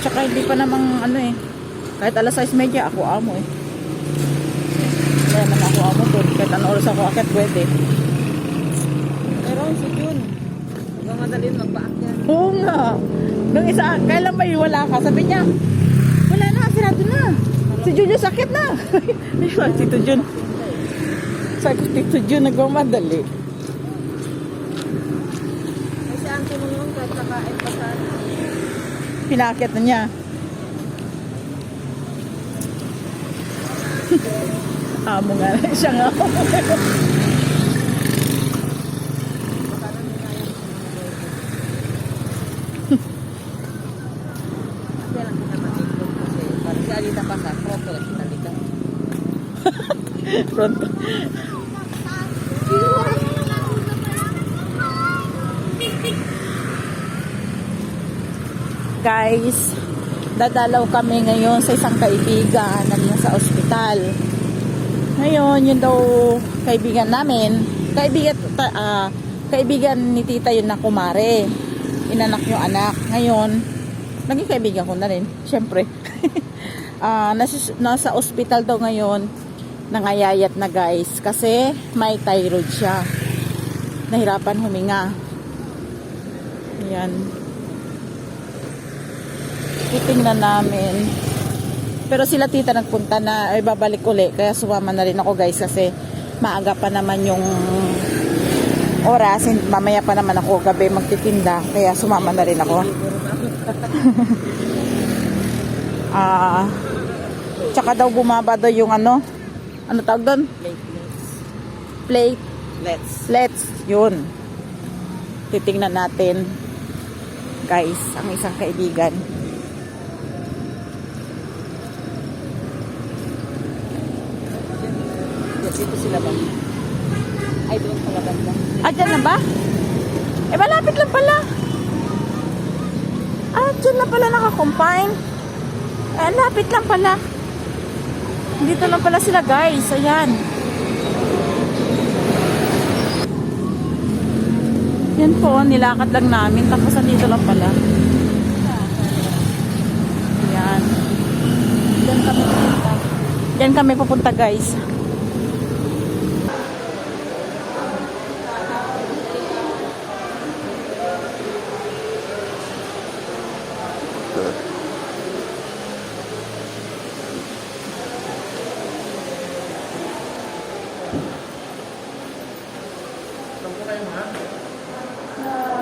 Tsaka hindi pa namang ano eh. Kahit alas 6 media, ako amo eh. Kaya man ako amo to. Kahit ano oras ako akit, pwede. Pero si Jun, magmamadalin magpaakyat. Oo nga. Nung isa, kailan ba yung wala ka? Sabi niya, wala na, sirado na. Si Junyo sakit na. Si Tito Jun. Sabi ko, Tito Jun, nagmamadali. Kasi ang naman kahit nakain pa sana. Pinakit na niya. Amo nga lang siya nga. Kaya Guys, dadalaw kami ngayon sa isang kaibigan na nasa ospital. Ngayon, yun daw kaibigan namin. Kaibigan, ah, kaibigan ni tita yun na kumare. Inanak yung anak. Ngayon, naging kaibigan ko na rin. Siyempre. Ah, nasa, nasa ospital daw ngayon nangayayat na guys kasi may thyroid siya nahirapan huminga yan titingnan namin. Pero sila tita nagpunta na ay babalik uli. Kaya sumama na rin ako guys kasi maaga pa naman yung oras. Mamaya pa naman ako gabi magtitinda. Kaya sumama na rin ako. Ah tsaka daw bumaba daw yung ano ano tawag doon? Plate. Let's. Let's, yun. Titingnan natin, guys, ang isang kaibigan. Dito sila ba? Ay, doon pala banda. Ah, dyan na ba? Eh, malapit lang pala. Ah, dyan na pala nakakompine. Eh, lapit lang pala. Dito lang pala sila, guys. Ayan. Yan po, nilakad lang namin. Tapos, andito lang pala. Ayan. Diyan kami pupunta. Diyan kami pupunta, guys. Oras